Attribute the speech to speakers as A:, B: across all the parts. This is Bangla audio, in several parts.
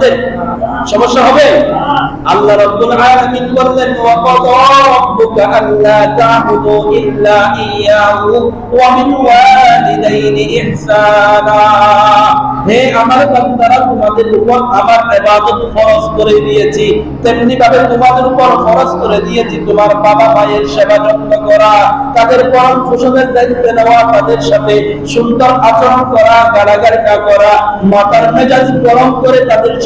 A: আপনাদের সমস্যা হবে? আল্লাহ রাব্বুল আলামিন বললেন ওয়া ক্বাদা রাব্বুকা আল্লা তা'বুদু ইল্লা ইয়্যাহু ওয়া বিল ওয়ালিদাইনি ইহসানা। হে আমার বান্দারা, তোমাদের উপর আমার ইবাদত ফরজ করে দিয়েছি। তেমনি ভাবে তোমাদের উপর ফরজ করে দিয়েছি তোমার বাবা মায়ের সেবা যত্ন করা, তাদের পরম পোষণের দায়িত্ব নেওয়া, তাদের সাথে সুন্দর আচরণ করা, গালাগালি না করা, মাতার মেজাজ গরম করে তাদের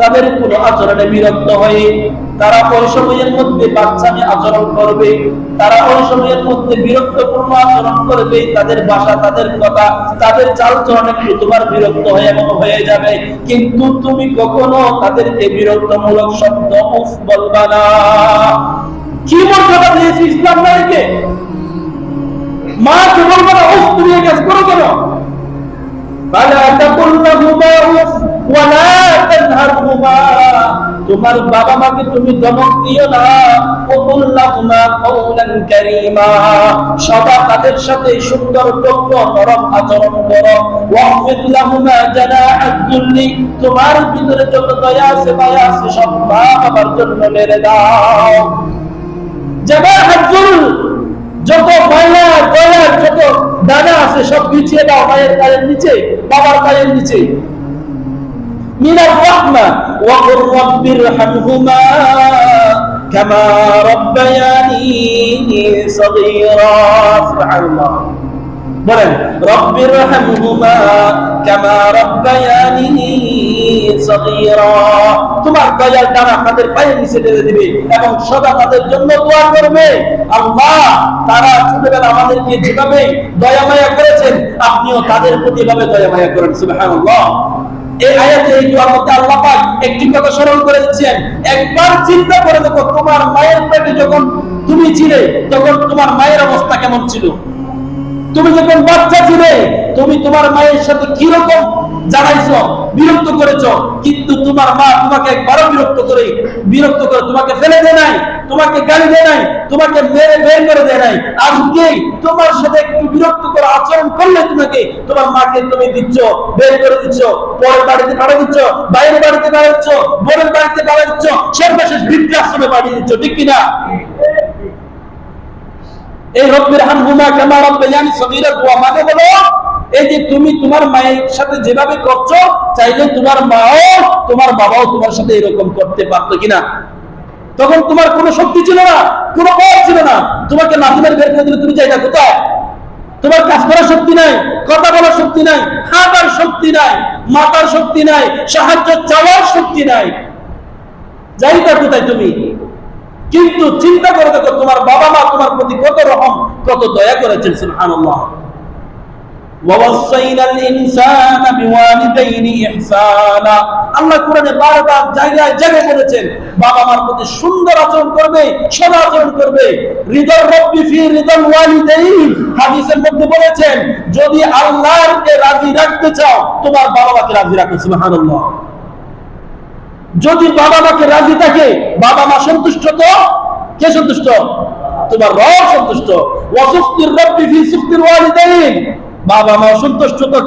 A: তাদের কোন আচরণে বিরক্ত হয়ে তারা ওই সময়ের মধ্যে বাচ্চামি আচরণ করবে, তারা ওই সময়ের মধ্যে বিরক্তপূর্ণ আচরণ করবে, তাদের ভাষা, তাদের কথা, তাদের চালচরণে কিন্তু তোমার বিরক্ত হয়ে এমন হয়ে যাবে। কিন্তু তুমি কখনো তাদেরকে বিরক্তমূলক শব্দ উফ বলবা না। কি মর্যাদা দিয়েছি ইসলাম নারীকে মা কে বলবা না, উফ, তুমি কাজ করো কেন? বালা তাকুল্লা তোমার বাবা মাকে তুমি দমক দিও না। তোমার ভিতরে যত দয়া আছে, মায়া আছে, সব মা বাবার জন্য মেরে দাও। যত যত আছে, সব বিছিয়ে দাও মায়ের পায়ের নিচে, বাবার পায়ের নিচে। মিনার রহমা। ওয়াকুর রব্বির হামহুমা কামা রব্বায়ানি সগীরা। সুবহানাল্লাহ। বলেন রব্বির হামহুমা কামা রব্বায়ানি সগীরা। তোমার দয়াল ডানা তাদের পায়ের নিচে ঢেলে দিবে এবং সদা তাদের জন্য দোয়া করবে। আল্লাহ তারা ছোটবেলা আমাদেরকে যেভাবে দয়া মায়া করেছেন, আপনিও তাদের প্রতি এভাবে দয়া মায়া করেন। সুবহানাল্লাহ। এই আয়াতে এই দোয়ার মধ্যে আল্লাহ পাক একটি কথা স্মরণ করে দিচ্ছেন একবার চিন্তা করে দেখো তোমার মায়ের পেটে যখন তুমি ছিলে, তখন তোমার মায়ের অবস্থা কেমন ছিল? তুমি যখন বাচ্চা ছিলে, তুমি তোমার মায়ের সাথে কীরকম জানাইছো বিরক্ত করেছ, কিন্তু তোমার মা তোমাকে একবারও বিরক্ত করে বিরক্ত করে তোমাকে ফেলে দেয় নাই, তোমাকে গালি দেয় নাই, তোমাকে মেরে বের করে দেয় নাই। আজকে তোমার সাথে একটু বিরক্ত করে আচরণ করলে তোমাকে তোমার মাকে তুমি দিচ্ছ, বের করে দিচ্ছ, পরের বাড়িতে পাঠা দিচ্ছ, বাইরের বাড়িতে পাঠাচ্ছ বোনের বাড়িতে পাঠা দিচ্ছ, সর্বশেষ বৃদ্ধাশ্রমে পাঠিয়ে দিচ্ছ, ঠিক কিনা? এই রব্বির হামহুমা কামা রব্বায়ানি সগীরা, দোয়া মানে হলো এই যে তুমি তোমার মায়ের সাথে যেভাবে করছ, চাইলে তোমার মাও তোমার বাবাও তোমার সাথে এরকম করতে পারতো কিনা? তখন তোমার কোনো শক্তি ছিল না, কোনো বল ছিল না। তোমাকে নাতিনের বের করে দিলে তুমি যাই না কোথায়? তোমার কাজ করার শক্তি নাই, কথা বলার শক্তি নাই, হাঁটার শক্তি নাই, মাতার শক্তি নাই, সাহায্য চাওয়ার শক্তি নাই। যাইটা কোথায় তুমি? কিন্তু চিন্তা করে দেখো, তোমার বাবা মা তোমার প্রতি কত রকম, কত দয়া করেছেন, সুবহানাল্লাহ। ووصينا الانسان بوالديه احسانا আল্লাহ কোরআনে বারবার জায়গায় জায়গায় বলেছেন বাবা মার প্রতি সুন্দর আচরণ করবে সদা আচরণ করবে হৃদয় রব্বি ফি হৃদয় ওয়ালিদাইন হাদিসের মধ্যে বলেছেন যদি আল্লাহকে রাজি রাখতে চাও তোমার বাবা মাকে রাজি রাখো সুবহানাল্লাহ যদি বাবা মাকে রাজি থাকে বাবা মা সন্তুষ্ট তো কে সন্তুষ্ট তোমার রব সন্তুষ্ট ওয়াসুফতির রব্বি ফি সুফতির ওয়ালিদাইন বাবা মা সন্তুষ্ট